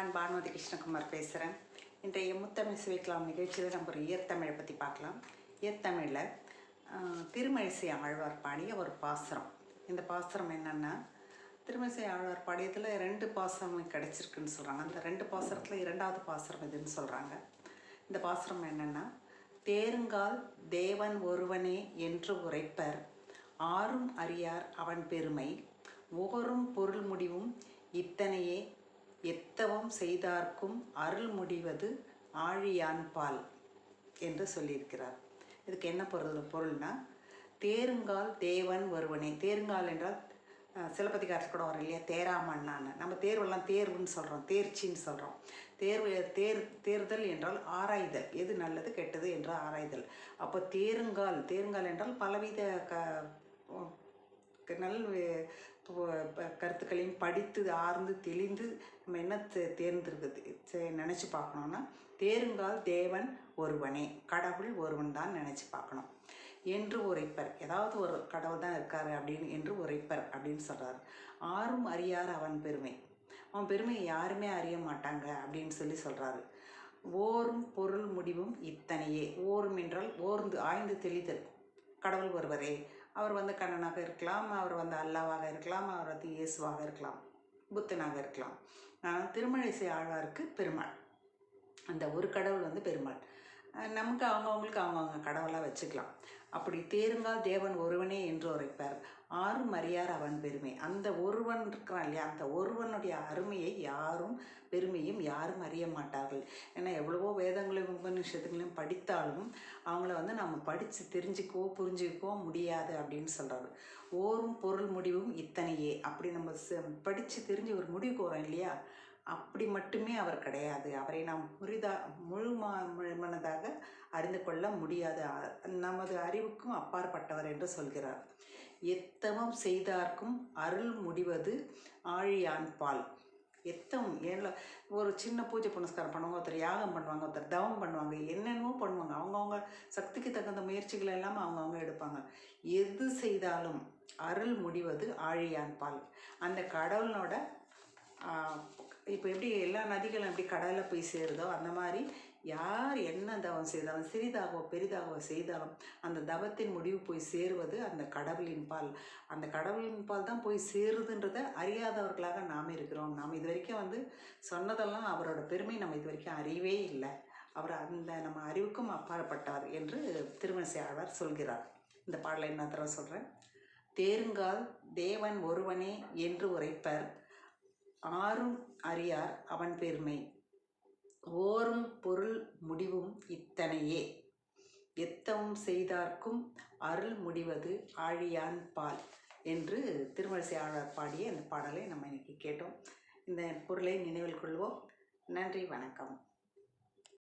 நான் பானுமதி கிருஷ்ணகுமார் பேசுகிறேன் இன்றைய முத்தமிழ் சுவைக்கலாம் நிகழ்ச்சியில் நம்ம ஒரு இயற்தமிழை பற்றி பார்க்கலாம். இயற்தமிழில் திருமழிசை ஆழ்வார் பாடிய ஒரு பாசுரம். இந்த பாசுரம் என்னென்னா திருமழிசை ஆழ்வார் பாடியத்தில் ரெண்டு பாசுரம் கிடச்சிருக்குன்னு சொல்கிறாங்க அந்த ரெண்டு பாசுரத்தில் இரண்டாவது பாசுரம் இதுன்னு சொல்கிறாங்க இந்த பாசுரம் என்னென்னா தேருங்கால் தேவன் ஒருவனே என்று உரைப்பர். ஆறும் அறியார் அவன் பெருமை. ஓரும் பொருள் முடிவும் இத்தனையே எத்தவம் செய்தார்க்கும் அருள் முடிவது ஆழியான் பால் என்று சொல்லியிருக்கிறார். இதுக்கு என்ன பொருள் பொருள்னா தேருங்கால் தேவன் ஒருவனே. தேருங்கால் என்றால் அஹ், சிலப்பதிகாரத்தில் கூட வரும் இல்லையா? தேராமண்ணான்னு நம்ம தேர்வெல்லாம் தேர்வுன்னு சொல்கிறோம் தேர்ச்சின்னு சொல்கிறோம் தேர்வு தேர் தேர்தல் என்றால் ஆராய்தல். எது நல்லது கெட்டது என்று ஆராய்தல். அப்போ தேருங்கால் தேருங்கால் என்றால் பலவித க நல் கருத்துக்களையும் படித்து ஆர்ந்து தெளிந்து நம்ம என்ன தே- தேர்ந்தெடுக்குது நினச்சி பார்க்கணுன்னா தேருங்கால் தேவன் ஒருவனே. கடவுள் ஒருவன் தான் நினச்சி பார்க்கணும். என்று உரைப்பர். ஏதாவது ஒரு கடவுள் தான் இருக்கார் அப்படின்னு என்று உரைப்பர் அப்படின்னு சொல்கிறார் ஆரும் அறியார் அவன் பெருமை. அவன் பெருமையை யாருமே அறிய மாட்டாங்க அப்படின்னு சொல்லி சொல்கிறாரு ஓரும் பொருள் முடிவும் இத்தனையே. ஓரும் என்றால் ஓர்ந்து ஆய்ந்து தெளிதல். கடவுள் ஒருவரே. அவர் வந்து கண்ணனாக இருக்கலாம் அவர் வந்து அல்லாவாக இருக்கலாம் அவர் வந்து இயேசுவாக இருக்கலாம் புத்தனாக இருக்கலாம். ஆனால் திருமழிசை ஆழ்வாருக்கு பெருமாள். அந்த ஒரு கடவுள் வந்து பெருமாள். நமக்கு அவங்கவுங்களுக்கு அவங்கவுங்க கடவுளாக வச்சுக்கலாம். அப்படி தேருங்கால் தேவன் ஒருவனே என்று உரைப்பார். ஆறும் அறியார் அவன் பெருமை. அந்த ஒருவன் இருக்கிறான் இல்லையா? அந்த ஒருவனுடைய அருமையை யாரும் பெருமையும் யாரும் அறிய மாட்டார்கள். ஏன்னா எவ்வளவோ வேதங்களையும் உபநிஷத்துகளையும் படித்தாலும் அவங்கள வந்து நம்ம படித்து தெரிஞ்சுக்கவோ புரிஞ்சுக்கவோ முடியாது அப்படின்னு சொல்கிறாரு ஓரும் பொருள் முடிவும் இத்தனையே. அப்படி நம்ம படித்து தெரிஞ்சு ஒரு முடிவுக்கு வரோம் இல்லையா? அப்படி மட்டுமே அவர் கிடையாது. அவரை நாம் புரிதா முழு மனதாக அறிந்து கொள்ள முடியாது. நமது அறிவுக்கும் அப்பாற்பட்டவர் என்று சொல்கிறார். எத்தவம் செய்தார்க்கும் அருள் முடிவது ஆழியான் பால். எத்தம் ஏன்ல ஒரு சின்ன பூஜை புனஸ்காரம் பண்ணுவாங்க ஒருத்தர் யாகம் பண்ணுவாங்க ஒருத்தர் தவம் பண்ணுவாங்க என்னென்னமோ பண்ணுவாங்க. அவங்கவுங்க சக்திக்கு தகுந்த முயற்சிகள் எல்லாம் அவங்கவுங்க எடுப்பாங்க. எது செய்தாலும் அருள் முடிவது ஆழியான் பால். அந்த கடவுளோட இப்போ எப்படி எல்லா நதிகளும் எப்படி கடலில் போய் சேருதோ அந்த மாதிரி யார் என்ன தவம் செய்தாலும் சிறிதாகவோ பெரிதாகவோ செய்தாலும் அந்த தவத்தின் முடிவு போய் சேருவது அந்த கடவுளின் பால். அந்த கடவுளின் பால் தான் போய் சேருதுன்றதை அறியாதவர்களாக நாம் இருக்கிறோம். நாம் இது வரைக்கும் வந்து சொன்னதெல்லாம் அவரோட பெருமை நம்ம இது வரைக்கும் அறியவே இல்லை. அவர் அந்த நம்ம அறிவுக்கும் அப்பாற்பட்டார் என்று திருமணசையாளர் சொல்கிறார். இந்த பாடலை என்ன தர சொல்கிறேன் தேருங்கால் தேவன் ஒருவனே என்று உரைப்பர். ஆறும் அறியார் அவன் பெருமை. ஓரும் பொருள் முடிவும் இத்தனையே. எத்தவும் செய்தார்க்கும் அருள் முடிவது ஆழியான் பால் என்று திருமழிசை ஆழ்வார் பாடிய இந்த பாடலை நம்ம இன்னைக்கு கேட்டோம். இந்த பொருளை நினைவில் கொள்வோம். நன்றி வணக்கம்.